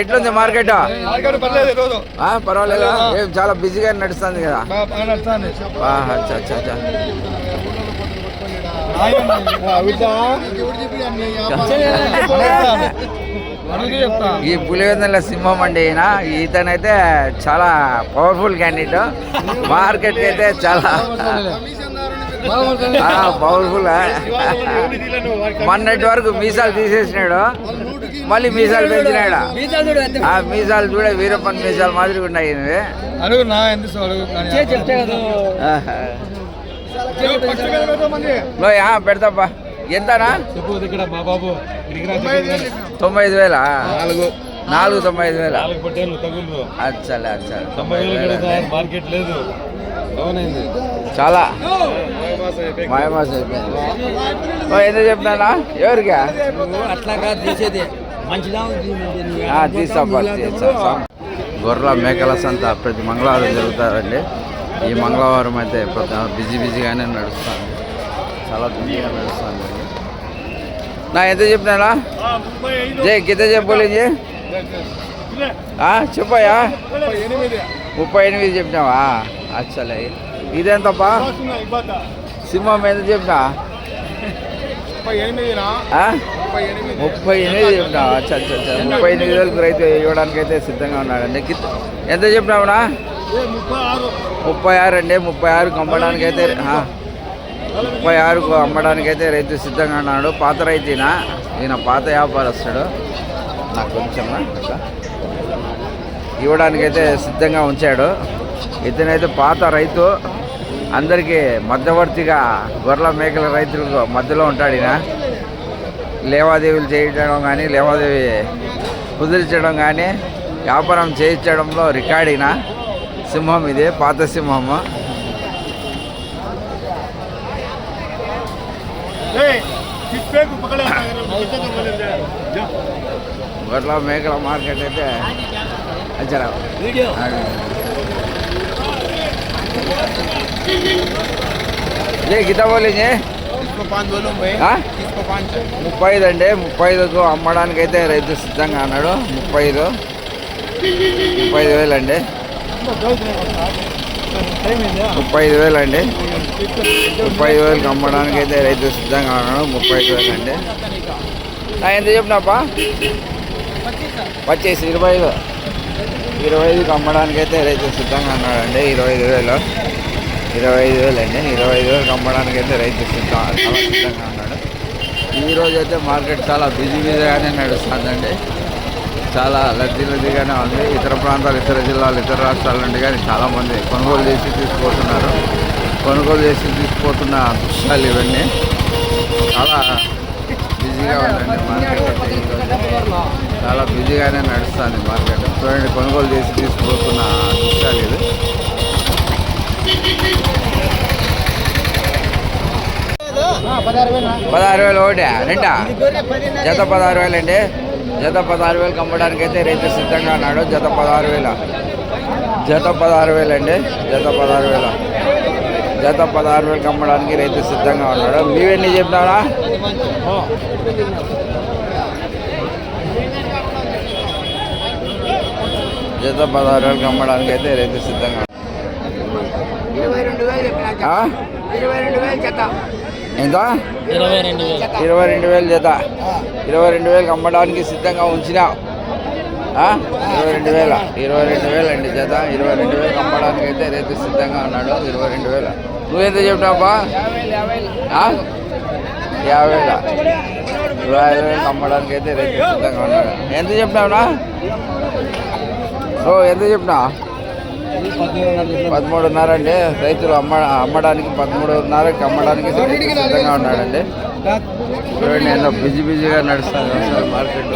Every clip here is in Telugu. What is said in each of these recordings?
ఎట్లుంది మార్కెట్? పర్వాలేదా? ఏం చాలా బిజీగా నడుస్తుంది కదా. ఈ పులివెందుల సింహం అండి ఈయన. ఇతనైతే చాలా పవర్ఫుల్ క్యాండిడేట్ మార్కెట్ అయితే చాలా పవర్ఫుల్ మొన్నటి వరకు మీసాలు తీసేసినాడు. మళ్ళీ మీసాలు పెంచినాడు. ఆ మీసాలు చూడ వీరప్పన్ మీసాలు మాదిరిగా ఉన్నాయి పెడతాబ్బా. ఎంతనా? తొంభై ఐదు వేలు. నాలుగు. నాలుగు తొంభై ఐదు వేల? అచ్చలే అచ్చలే తొంభై మార్కెట్ లేదు. చాలా. మాయమాస అయిపోయింది ఎంత చెప్తానా ఎవరికా? అట్లాగా తీసేది. గొర్రెల మేకల సంత ప్రతి మంగళవారం జరుగుతారండి ఈ మంగళవారం అయితే ప్రతి బిజీ బిజీగానే నడుస్తుంది. చాలా బిజీగా నడుస్తుంది. నా ఎంత చెప్పినానా? జై గిత చెప్పలే చెప్పయ్యా ముప్పై ఎనిమిది ముప్పై ఎనిమిది చెప్పినావా? అచ్చలే. ఇదెంతప్పా? సింహం ఎంత చెప్పినా? ముప్పై ఎనిమిది. చెప్పినావా అచ్చా అచ్చా ముప్పై ఎనిమిది వేలకు రైతు ఇవ్వడానికి అయితే సిద్ధంగా ఉన్నాడండి ఎంత చెప్పినావునా ముప్పై ఆరు. అండి ముప్పై ఆరుకు అమ్మడానికి అయితే ముప్పై ఆరుకు అమ్మడానికి అయితే రైతు సిద్ధంగా ఉన్నాడు. పాత రైతు ఈయన ఈయన పాత వ్యాపారస్తుడు. నాకు కొంచెం ఇవ్వడానికి అయితే సిద్ధంగా ఉంచాడు. ఇతనైతే పాత రైతు. అందరికీ మధ్యవర్తిగా గొర్రెల మేకల రైతులకు మధ్యలో ఉంటాడు ఈయన. లేవాదేవీలు చేయించడం కానీ లేవాదేవి కుదిరించడం కానీ వ్యాపారం చేయించడంలో రికార్డ్ ఈయన. సింహం ఇది పాత సింహము. గొర్రెల మేకల మార్కెట్ అయితే అచ్చరా ఏ గిత పోలేంజే ముప్పై ఐదు అండి ముప్పై ఐదుకు అమ్మడానికి అయితే రైతు సిద్ధంగా అన్నాడు ముప్పై ఐదు ముప్పై ఐదు వేలు అండి ముప్పై ఐదు వేలు అండి ముప్పై ఐదు వేలకు అమ్మడానికి అయితే రైతు సిద్ధంగా అన్నాడు ముప్పై ఐదు వేలు అండి నా ఎంత చెప్పినాపా? పచ్చేసి ఇరవై ఐదు ఇరవై ఐదుకి అమ్మడానికి అయితే రైతు సిద్ధంగా అన్నాడు అండి ఇరవై ఐదు వేలు ఇరవై ఐదు వేలు అండి ఇరవై ఐదు వేలు అమ్మడానికి అయితే రైతు సిద్ధం. చాలా సిద్ధంగా ఉన్నాడు. ఈరోజు అయితే మార్కెట్ చాలా బిజీ బిజీగానే నడుస్తుందండి. చాలా లద్దీ లద్దీగానే ఉంది. ఇతర ప్రాంతాలు ఇతర జిల్లాలు ఇతర రాష్ట్రాల నుండి కానీ చాలామంది కొనుగోలు చేసి తీసుకుపోతున్నారు. కొనుగోలు చేసి తీసుకుపోతున్న దృశ్యాలు ఇవన్నీ. చాలా బిజీగా ఉందండి మార్కెట్ చాలా బిజీగానే నడుస్తుంది మార్కెట్. చూడండి కొనుగోలు చేసి తీసుకుపోతున్న దృశ్యాలు ఇది పదహారు వేలు ఒకటి రెండా? జత పదహారు వేలు అండి జత పదహారు వేలకు అమ్మడానికి అయితే రైతు సిద్ధంగా ఉన్నాడు. జత పదహారు వేల. జత పదహారు వేలు అండి జత పదహారు వేల. జత పదహారు వేలకు అమ్మడానికి రైతు సిద్ధంగా ఉన్నాడు. మీవెన్ని చెప్పినారా జత పదహారు వేలకు అమ్మడానికి అయితే రైతు సిద్ధంగా ఇరవై రెండు వేలు ఇరవై రెండు వేలు. జత. ఇరవై రెండు వేలకు అమ్మడానికి సిద్ధంగా ఉంచినా? ఇరవై రెండు వేల. ఇరవై రెండు వేలు అండి జత. ఇరవై రెండు వేలకు అమ్మడానికి అయితే రైతు సిద్ధంగా ఉన్నాడు. ఇరవై రెండు వేల. నువ్వెంత చెప్పినావా ఆ? యాభై వేల. ఇరవై వేలకు అమ్మడానికి అయితే రైతు సిద్ధంగా ఉన్నాడు. ఎంత చెప్పినావునా ఓ ఎంత చెప్పినా పదమూడున్నర అండి. రైతులు అమ్మ అమ్మడానికి పదమూడున్నరకి అమ్మడానికి సిద్ధంగా ఉన్నాడండి. చూడండి ఎంతో బిజీ బిజీగా నడుస్తుంది అసలు మార్కెట్.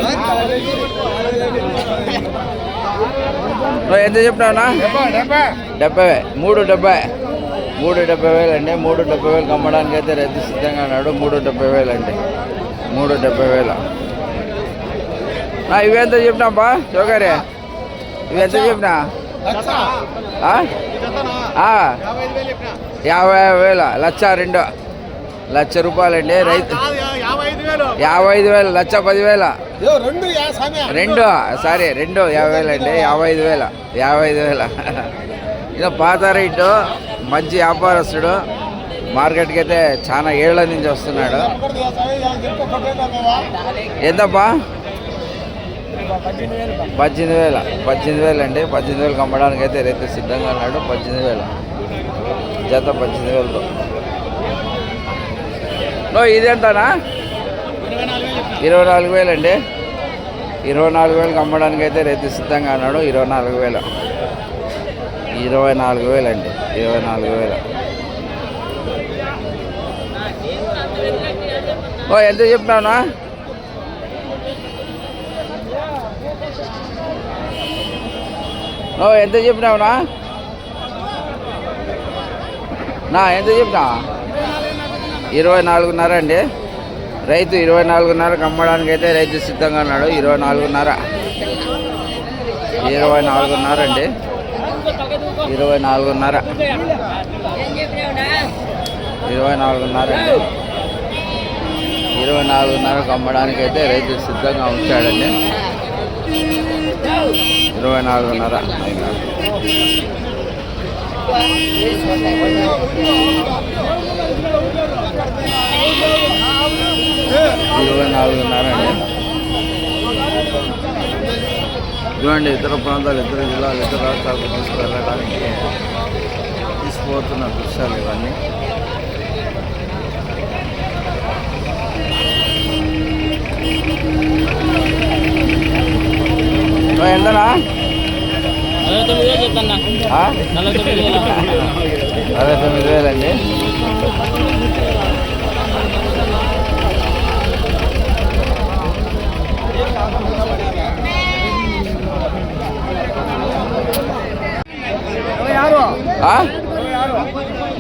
ఎంత చెప్పినావునా డెబ్బై మూడు డెబ్బై. మూడు డెబ్బై వేలు అండి. మూడు డెబ్బై వేలకు అమ్మడానికి అయితే రైతు సిద్ధంగా ఉన్నాడు. మూడు డెబ్బై వేలు అండి. మూడు డెబ్బై వేలు. ఇవెంత చెప్పినాపా చోకరే ఇవెంత చెప్పినా ఆ? ఆ, యాభై వేల లక్ష రెండు. లక్ష రూపాయలండి రైతు. యాభై ఐదు వేలు. లక్ష పదివేల. రెండు సారీ రెండు యాభై వేలు అండి యాభై ఐదు వేల యాభై ఐదు వేల. ఇది పాత రేటు మంచి వ్యాపారస్తుడు మార్కెట్కి అయితే చాలా ఏళ్ళ నుంచి వస్తున్నాడు. ఎంతప్పా పద్దెనిమిది వేల. పద్దెనిమిది వేలు అండి పద్దెనిమిది వేలకు అమ్మడానికి అయితే రైతు సిద్ధంగా ఉన్నాడు. పద్దెనిమిది వేలు. జత పద్దెనిమిది వేలతో. నో ఇదేంటానా ఇరవై నాలుగు వేలు అండి. ఇరవై నాలుగు వేలకు అమ్మడానికి అయితే రైతు సిద్ధంగా ఉన్నాడు. ఇరవై నాలుగు వేలు. ఇరవై నాలుగు వేలు అండి. ఇరవై నాలుగు వేలు. ఓ ఎంత చెప్పినావునా? ఎంత చెప్పినావునా నా? ఎంత చెప్పినా? ఇరవై నాలుగున్నర అండి. రైతు ఇరవై నాలుగున్నరకు అమ్మడానికి అయితే రైతు సిద్ధంగా ఉన్నాడు. ఇరవై నాలుగున్నర. ఇరవై నాలుగున్నర అండి. ఇరవై నాలుగున్నర. ఇరవై నాలుగున్నర అండి. ఇరవై నాలుగున్నరకు అమ్మడానికి అయితే రైతు సిద్ధంగా ఉంచాడండి. ఇరవై నాలుగున్నర ఇరవై నాలుగున్నర అండి ఇతర ప్రాంతాలు ఇతర జిల్లాలు ఇతర రాష్ట్రాలకు తీసుకెళ్ళడానికి తీసుకుపోతున్న దృశ్యాలు ఇవన్నీ. ఓ, ఎంతనా నలభై తొమ్మిది అరవై తొమ్మిది వేలండి?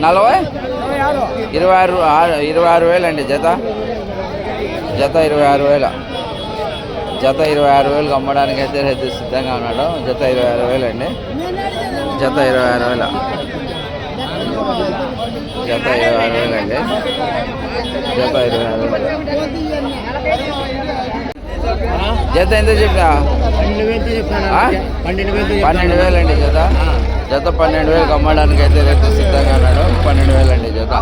నలభై? ఇరవై ఆరు- ఇరవై ఆరు వేలండి జత. జత ఇరవై ఆరు వేల. జత ఇరవై ఆరు వేలకు అమ్మడానికి అయితే రైతు సిద్ధంగా ఉన్నాడు. జత ఇరవై ఆరు వేలండి జత ఇరవై ఆరు వేల. జత ఇరవై ఆరు వేలండి జత ఇరవై ఆరు వేలు. జత ఎంత చెప్పినా? పన్నెండు వేలండి జత. జత పన్నెండు వేలకు అమ్మడానికి అయితే రైతు సిద్ధంగా ఉన్నాడు. పన్నెండు వేలండి జత.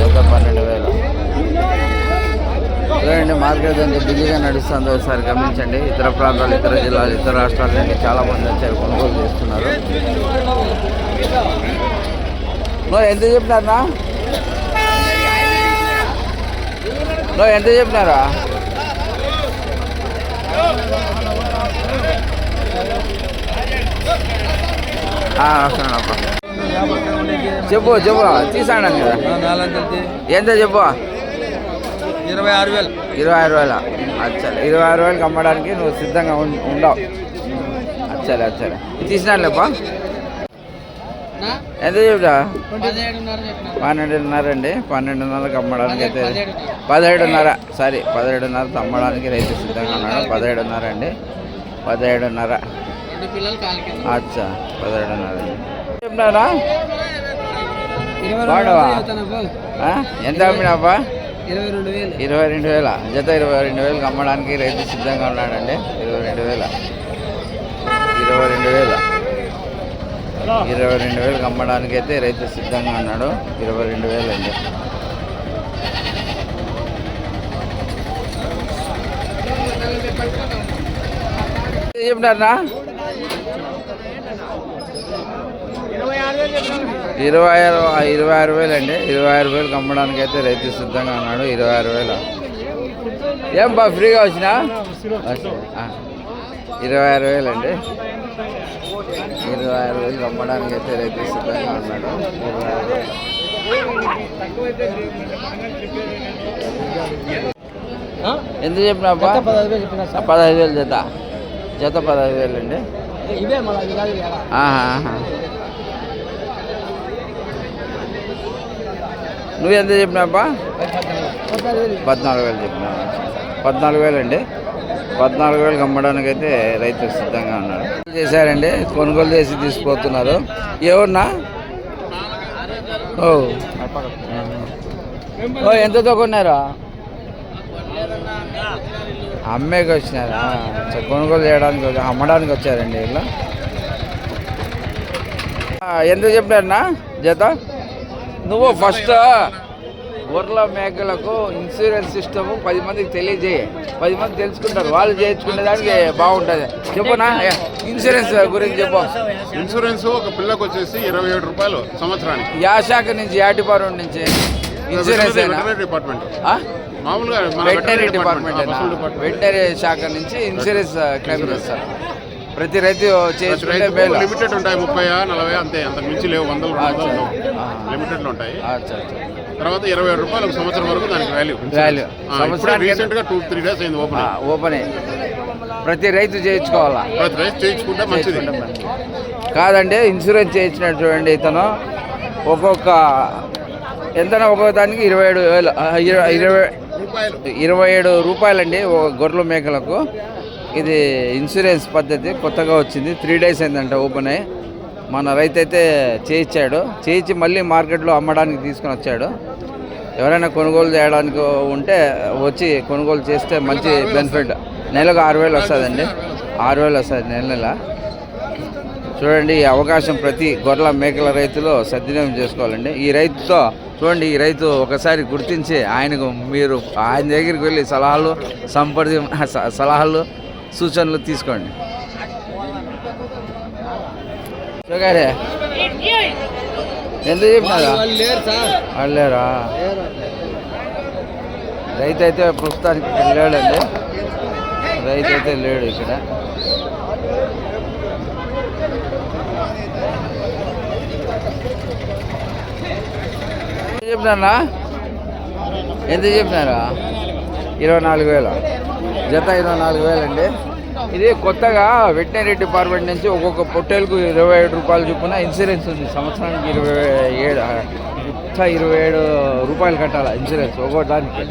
జత పన్నెండు వేలు. చూడండి మార్కెట్ ఎంత బిజీగా నడుస్తుందో. ఒకసారి గమనించండి ఇతర ప్రాంతాలు ఇతర జిల్లాలు ఇతర రాష్ట్రాల నుండి చాలా మంది వచ్చారు కొనుగోలు చేస్తున్నారు. ఎంత చెప్పినారా నో? ఎంత చెప్పినారా? చెప్పు చెప్పు తీసాను కదా ఎంత చెప్పు? ఇరవై ఆరు వేలు. ఇరవై ఆరు వేల. అచ్చలే. ఇరవై ఆరు వేలకు అమ్మడానికి నువ్వు సిద్ధంగా ఉం- ఉండవు. అచ్చలే అచ్చలే. తీసినానులేపా ఎంత చెప్తా? పన్నెండున్నర అండి పన్నెండున్నరకు అమ్మడానికి అయితే పదిహేడున్నర. సారీ పదిహేడున్నరతో అమ్మడానికి రైతు సిద్ధంగా ఉన్నాడు. పదిహేడున్నర. అండి పదిహేడున్నర అచ్చా పదిహేడున్నర వాడవా? ఆ? ఎంత అమ్మినాపా ఇరవై రెండు వేలు. ఇరవై రెండు వేల. జత ఇరవై రెండు వేలకు అమ్మడానికి రైతు సిద్ధంగా ఉన్నాడండి. ఇరవై రెండు వేల. ఇరవై రెండు వేల. ఇరవై రెండు వేలకు అమ్మడానికి అయితే రైతు సిద్ధంగా ఉన్నాడు. ఇరవై రెండు వేలు అండి చెప్పినారా ఇరవై ఆరు ఇరవై ఆరు వేలు అండి ఇరవై ఆరు వేలకు అమ్మడానికి అయితే రైతు సిద్ధంగా ఉన్నాడు. ఇరవై ఆరు వేలు. ఏం బా ఫ్రీగా వచ్చినా. ఇరవై ఆరు వేలు అండి ఇరవై ఆరు వేలు అమ్మడానికి అయితే రైతు సిద్ధంగా ఉన్నాడు. ఇరవై ఆరు వేలు. ఎంత చెప్పినా? పదహారు వేలు చెప్పిన పదహైదు వేలు జత. జత పదహైదు వేలు అండి ఇవే మళ్ళీ అది కాదు కదా ఆహా, ఆహా. నువ్వు ఎంత చెప్పినావా పద్నాలుగు వేలు పద్నాలుగు వేలు చెప్పినా. పద్నాలుగు వేలు అండి. పద్నాలుగు వేలకు అమ్మడానికి అయితే రైతు సిద్ధంగా ఉన్నాడు చేశారండి. కొనుగోలు చేసి తీసుకుపోతున్నారు. ఎవరన్నా? ఓ. ఓ ఎంతతో కొన్నారా? అమ్మేకి వచ్చినారా? కొనుగోలు చేయడానికి అమ్మడానికి వచ్చారండి వీళ్ళు ఎంత చెప్పినారన్నా? జత? నువ్వు ఫస్ట్ గొర్రెల మేకలకు ఇన్సూరెన్స్ సిస్టమ్ పది మందికి తెలియజేయి. పది మంది తెలుసుకుంటారు. వాళ్ళు చేయించుకునే దానికి బాగుంటుంది. చెప్పనా? ఇన్సూరెన్స్ గురించి చెప్పు. ఇన్సూరెన్స్ ఒక పిల్లకు వచ్చేసి ఇరవై ఏడు రూపాయలు సంవత్సరానికి. యా శాఖ నుంచి యా డిపార్ట్మెంట్ నుంచి ఇన్సూరెన్స్ డిపార్ట్మెంట్? మామూలుగా వెటనరీ డిపార్ట్మెంట్. వెటనరీ శాఖ నుంచి ఇన్సూరెన్స్ క్లెయిమ్ చేస్తారు. ప్రతి రైతు చేసుకుంటే రైతుకు మేలు లిమిటెడ్ ఉంటాయి ముప్పై నలభై అంతే. అంతకు మించి లేవు వందలు. లిమిటెడ్ ఉంటాయి. తర్వాత ఇరవై ఏడు రూపాయలు ఒక సంవత్సరం వరకు దానికి వాల్యూ Value. సంవత్సరానికి రీసెంట్గా టూ త్రీ డేస్ అయింది ఓపెన్ ఓపెన్ ప్రతి రైతు చేయించుకోవాలా? ప్రతి రైస్ చేయించుకుంటే మంచిది. కాదండి ఇన్సూరెన్స్ చేయించినట్టు చూడండి ఇతను ఒక్కొక్క ఎంతనా ఒక్కొక్క దానికి? ఇరవై ఏడు వేలు ఇరవై ఇరవై ఏడు రూపాయలండి ఒక గొర్రెల మేకలకు. ఇది ఇన్సూరెన్స్ పద్ధతి కొత్తగా వచ్చింది. త్రీ డేస్ అయిందంట ఓపెన్ అయ్యి. మన రైతు అయితే చేయించాడు. చేయించి మళ్ళీ మార్కెట్లో అమ్మడానికి తీసుకొని వచ్చాడు. ఎవరైనా కొనుగోలు చేయడానికి ఉంటే వచ్చి కొనుగోలు చేస్తే మంచి బెనిఫిట్. నెలకు ఆరు వేలు వస్తుందండి. ఆరు వేలు వస్తుంది నెల నెల. చూడండి ఈ అవకాశం ప్రతి గొర్రెల మేకల రైతులు సద్వినియోగం చేసుకోవాలండి. ఈ రైతుతో చూడండి ఈ రైతు ఒకసారి గుర్తించి ఆయనకు మీరు ఆయన దగ్గరికి వెళ్ళి సలహాలు సంప్రది స- సలహాలు సూచనలు తీసుకోండి. ఎంత చెప్పినారా? వాళ్ళు లేరు రైతు అయితే ప్రస్తుతానికి లేడండి. రైతు అయితే లేడు ఇక్కడ. చెప్పినారా? ఎంత చెప్పినారా? ఇరవై నాలుగు వేలు. జత ఇరవై నాలుగు వేలండి. ఇది కొత్తగా వెటనరీ డిపార్ట్మెంట్ నుంచి ఒక్కొక్క పొట్టేలకు ఇరవై ఏడు రూపాయలు చొప్పున ఇన్సూరెన్స్ ఉంది. సంవత్సరానికి ఇరవై ఏడు ఇట్లా ఇరవై ఏడు రూపాయలు కట్టాలి ఇన్సూరెన్స్ ఒక్కో దానికి?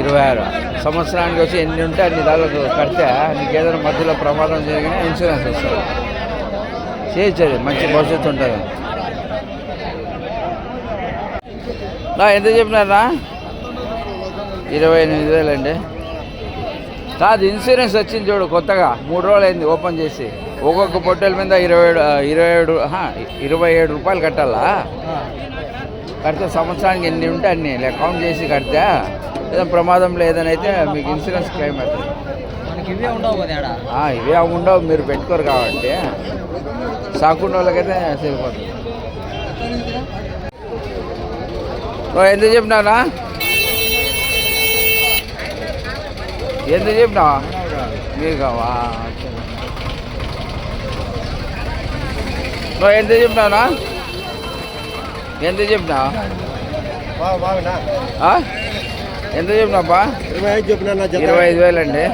ఇరవై ఆరు సంవత్సరానికి వచ్చి ఎన్ని ఉంటే అన్ని దాదాపు కడితే నీకు ఏదైనా మధ్యలో ప్రమాదం జరిగినా ఇన్సూరెన్స్ వస్తుంది. చేయొచ్చు మంచి భవిష్యత్తు ఉంటుంది నా ఎంత చెప్పినారా? ఇరవై ఎనిమిది వేలు అండి. కాదు ఇన్సూరెన్స్ వచ్చింది చూడు కొత్తగా. మూడు రోజులు అయింది ఓపెన్ చేసి. ఒక్కొక్క పొట్టెల మీద ఇరవై ఏడు ఇరవై ఏడు ఇరవై ఏడు రూపాయలు కట్టాలా? కడితే సంవత్సరానికి ఎన్ని ఉంటే అన్ని. ఇలా కౌంట్ చేసి కడితే ఏదో ప్రమాదం లేదని అయితే మీకు ఇన్సూరెన్స్ క్లెయిమ్ అవుతుంది. ఇవే ఉండవు మీరు పెట్టుకోరు కాబట్టి. సాకుండా వాళ్ళకైతే సరిపోతుంది ఓ ఎంత చెప్పినానా ఎంత చెప్పినా మీరు కావా ఓ ఎంత చెప్పినానా ఎంత చెప్పినా? ఎంత చెప్పినాపా ఇరవై ఐదు వేలు అండి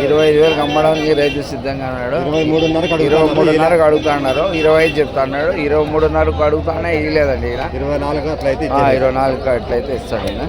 ఇరవై ఐదు వేలకు అమ్మడానికి రైతు సిద్ధంగా ఉన్నాడు. ఇరవై మూడున్నరకు ఇరవై మూడున్నరకు అడుగుతా అన్నారు ఇరవై ఐదు చెప్తా అన్నాడు ఇరవై మూడున్నరకు అడుగుతానే ఇవ్వలేదండి ఇరవై నాలుగు అట్లయితే ఇరవై నాలుగు అట్లయితే ఇస్తాడు